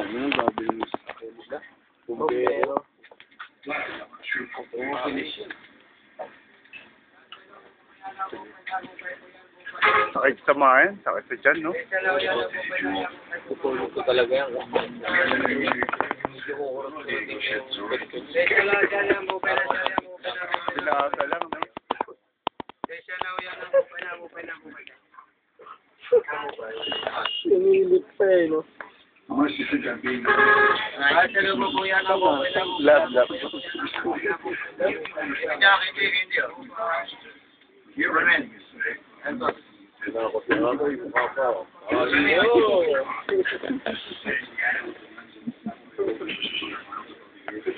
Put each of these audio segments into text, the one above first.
Ano yung gagawin mo sa akin nila? Bumbero. Sakit sa mayan, sakit sa tiyan, no? Tutulog ko talaga yan. Pinasa lang, no? Sinilit pa eh, no? Lab, lab. Kinakot na ako, yung mukha pa.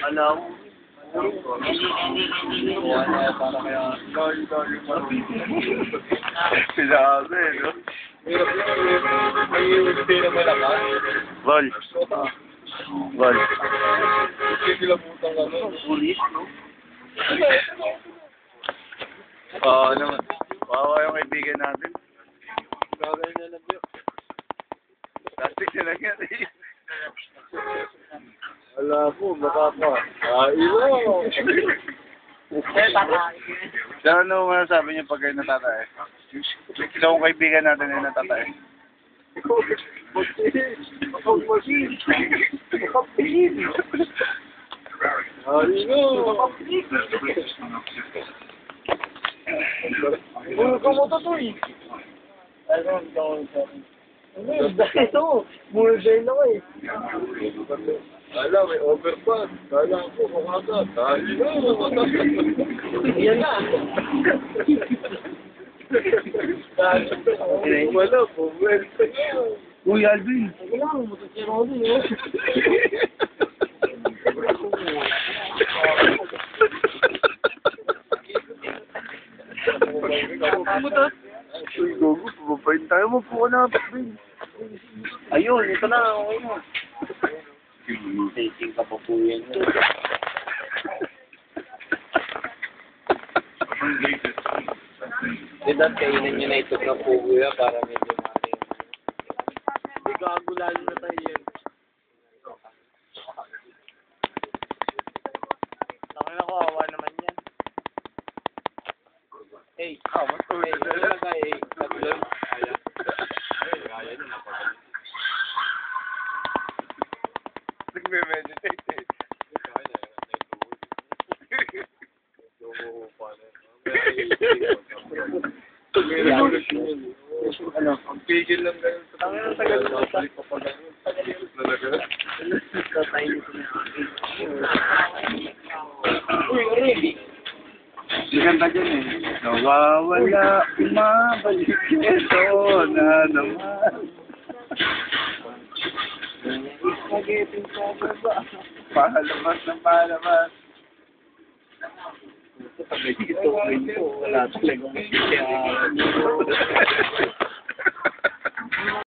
Alam. Wala, para kaya. Pinasa, eh, no? Hirap yun. May hindi na malakas. Ball. Ball. Kasi sila putang ano. Pulis, no? Oo, naman. Kawawa yung kaibigan natin. Gagawin na lang yun. Plastic na lang yan. Wala po, makaka. Ah, ilo. So, ano masasabi niyo pag kayo natatae? So, kung kaibigan natin ay natatae. Ilo. Bulga mo to to eh. Eh. Ala, may overpass. Kala ko, kumaga. Dahil Yan na. Wala, puwersa na. Uy, Alvin! Wala, motosiklo ko din eh. Pumunta. Uy, gogo, pumapain tayo. Mapuka na, Alvin. Ayun, ito na, okay mo. Taking ka pa po yan. Dahil kainan nyo na ito ng puguya para medyo mati. Hindi gago lalo na tayo yan. Nakala ko, awa naman yan. Hey, Ah, matulog hey, na ano lang. na tayo, eh, tatlong. Kaya. Kaya na, napagaling. Nagme-meditate, eh. Ano? Ang pigil lang ganun Ang tagal mo sa Uy, really? Maganda dyan eh. Nawawala, umabalik ito na naman. Spaghetti sa baba. Palabas ng palabas. Pag nagkito, wala talagang